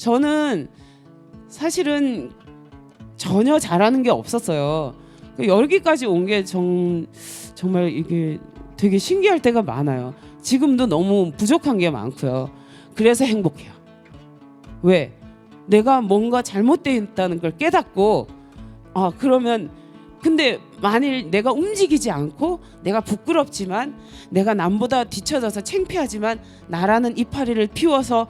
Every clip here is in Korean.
저는 사실은 전혀 잘하는 게 없었어요. 그 여기까지 온 게 정말 이게 되게 신기할 때가 많아요. 지금도 너무 부족한 게 많고요. 그래서 행복해요. 왜? 내가 뭔가 잘못되어 있다는 걸 깨닫고 아 그러면 근데 만일 내가 움직이지 않고 내가 부끄럽지만 내가 남보다 뒤처져서 창피하지만 나라는 이파리를 피워서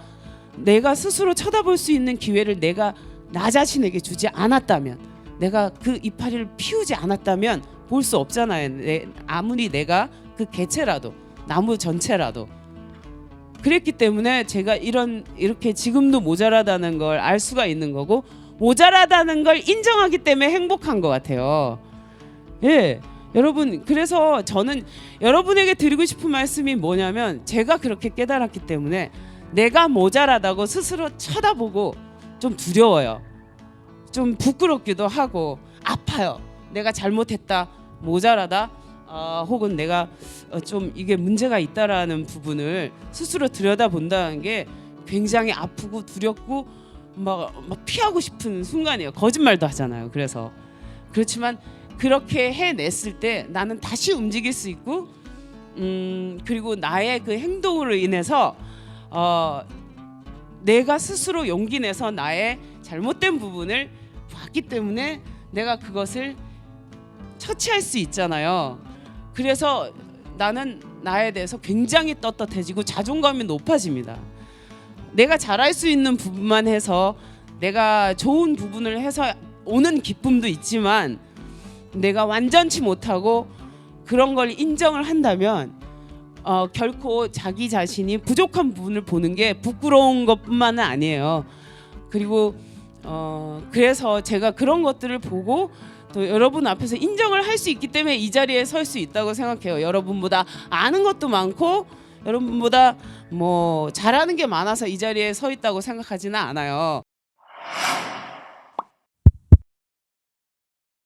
내가 스스로 쳐다볼 수 있는 기회를 내가 나 자신에게 주지 않았다면 내가 그 이파리를 피우지 않았다면 볼 수 없잖아요. 내, 아무리 내가 그 개체라도 나무 전체라도 그랬기 때문에 제가 이런 이렇게 지금도 모자라다는 걸 알 수가 있는 거고 모자라다는 걸 인정하기 때문에 행복한 것 같아요. 예. 여러분 그래서 저는 여러분에게 드리고 싶은 말씀이 뭐냐면 제가 그렇게 깨달았기 때문에 내가 모자라다고 스스로 쳐다보고 좀 두려워요. 좀 부끄럽기도 하고 아파요. 내가 잘못했다, 모자라다, 어, 혹은 내가 어, 좀 이게 문제가 있다라는 부분을 스스로 들여다 본다는 게 굉장히 아프고 두렵고 막, 막 피하고 싶은 순간이에요. 거짓말도 하잖아요. 그래서 그렇지만 그렇게 해냈을 때 나는 다시 움직일 수 있고 음 그리고 나의 그 행동으로 인해서 어 내가 스스로 용기 내서 나의 잘못된 부분을 봤기 때문에 내가 그것을 처치할 수 있잖아요. 그래서 나는 나에 대해서 굉장히 떳떳해지고 자존감이 높아집니다. 내가 잘할 수 있는 부분만 해서 내가 좋은 부분을 해서 오는 기쁨도 있지만 내가 완전치 못하고 그런 걸 인정을 한다면 어, 결코 자기 자신이 부족한 부분을 보는 게 부끄러운 것뿐만은 아니에요. 그리고 어, 그래서 제가 그런 것들을 보고 또 여러분 앞에서 인정을 할 수 있기 때문에 이 자리에 설 수 있다고 생각해요. 여러분보다 아는 것도 많고 여러분보다 뭐 잘하는 게 많아서 이 자리에 서 있다고 생각하지는 않아요.